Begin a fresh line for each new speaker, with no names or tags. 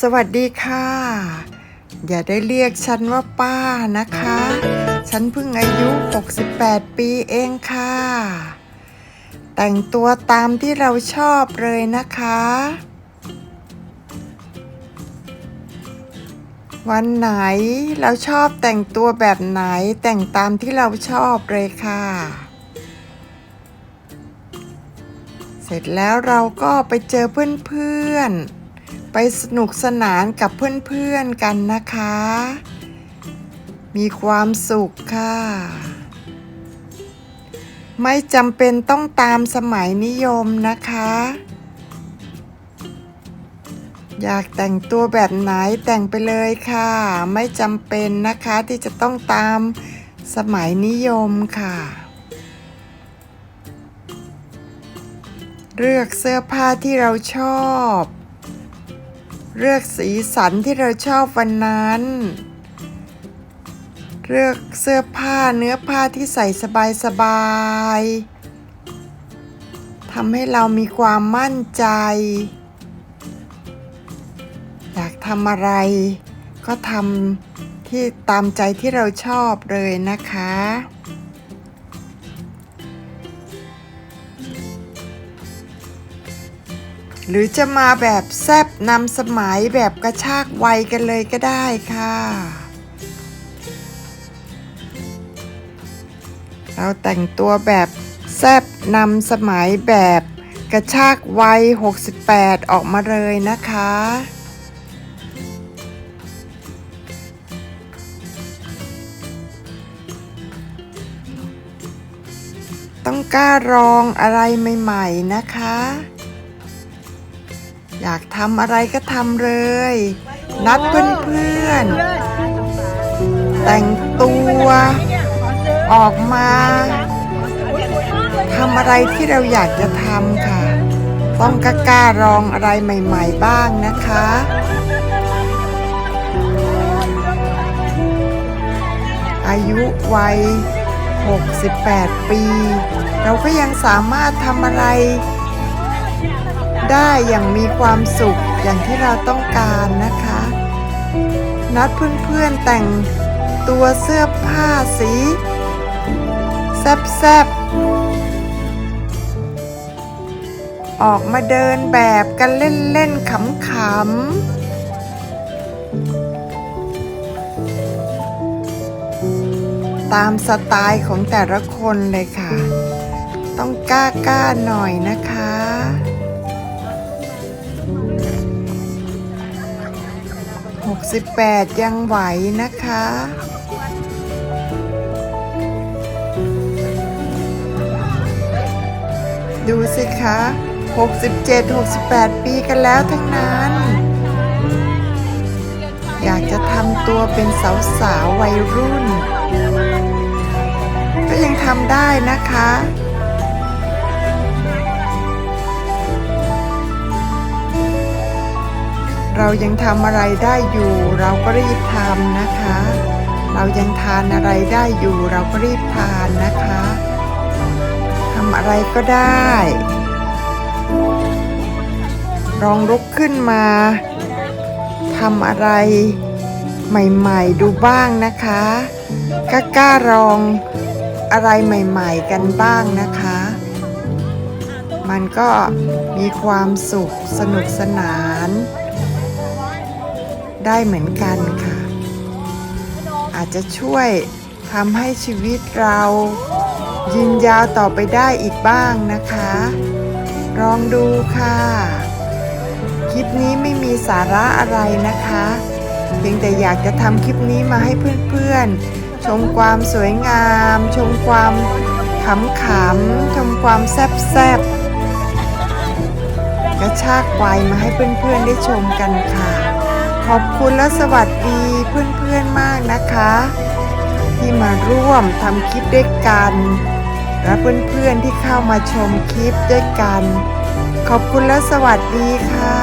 สวัสดีค่ะ อย่าได้เรียกฉันว่าป้านะคะ ฉันเพิ่งอายุ 68 ปีเองค่ะ แต่งตัวตามที่เราชอบเลยนะคะ วันไหนเราชอบแต่งตัวแบบไหนแต่งตามที่เราชอบเลยค่ะเสร็จแล้วเราก็ไปเจอเพื่อนๆ ไปสนุกสนานกับเพื่อนๆกันนะคะ มีความสุขค่ะ ไม่จำเป็นต้องตามสมัยนิยมนะคะ อยากแต่งตัวแบบไหนแต่งไปเลยค่ะ ไม่จำเป็นนะคะที่จะต้องตามสมัยนิยมค่ะ เลือกเสื้อผ้าที่เราชอบ เลือกสีสันที่เราชอบวันนั้น เลือกเสื้อผ้าเนื้อผ้าที่ใส่สบายๆทำให้เรามีความมั่นใจ อยากทำอะไร ก็ทำที่ตามใจที่เราชอบเลยนะคะ หรือจะมาแบบแซบนำสมัยแบบกระชากวัยกันเลยก็ได้ค่ะ เราแต่งตัวแบบแซบนำสมัยแบบกระชากวัย 68 ออกมาเลยนะคะ ต้องกล้าลองอะไรใหม่ ๆ นะคะ อยากทำอะไรก็ทำเลย นัดเพื่อนๆ แต่งตัว ออกมาทำอะไรที่เราอยากจะทำค่ะ ต้องกล้าๆลองอะไรใหม่ ๆ บ้างนะคะอายุวัย 68 ปี เราก็ยังสามารถทำอะไร ได้อย่างมีความสุขอย่างที่เราต้องการนะคะ นัดเพื่อนๆแต่งตัวเสื้อผ้าสี แซบๆ ออกมาเดินแบบกันเล่นๆขำๆตามสไตล์ของแต่ละคนเลยค่ะ ต้องกล้าๆหน่อยนะคะ 68 ยังไหวนะคะ ดูสิคะ 67 68 ปีกันแล้วทั้งนั้น อยากจะทำตัวเป็นสาวๆวัยรุ่น ก็ยังทำได้นะคะ เรายังทำอะไรได้อยู่ เราก็รีบทำนะคะ เรายังทานอะไรได้อยู่ เราก็รีบทานนะคะทำอะไรก็ได้ลองลุกขึ้นมาทำอะไรใหม่ๆดูบ้างนะคะกล้ากล้าลองอะไรใหม่ๆกันบ้างนะคะ มันก็มีความสุขสนุกสนาน ได้เหมือนกันค่ะ อาจจะช่วยทำให้ชีวิตเรายืนยาวต่อไปได้อีกบ้างนะคะ ลองดูค่ะ คลิปนี้ไม่มีสาระอะไรนะคะ เพียงแต่อยากจะทำคลิปนี้มาให้เพื่อนๆ ชมความสวยงาม ชมความขำๆ ชมความแซ่บๆ กระชากวัยมาให้เพื่อนๆ ได้ชมกันค่ะ ขอบคุณและสวัสดีเพื่อนๆมากนะคะ ที่มาร่วมทำคลิปด้วยกัน และเพื่อนๆที่เข้ามาชมคลิปด้วยกัน ขอบคุณและสวัสดีค่ะ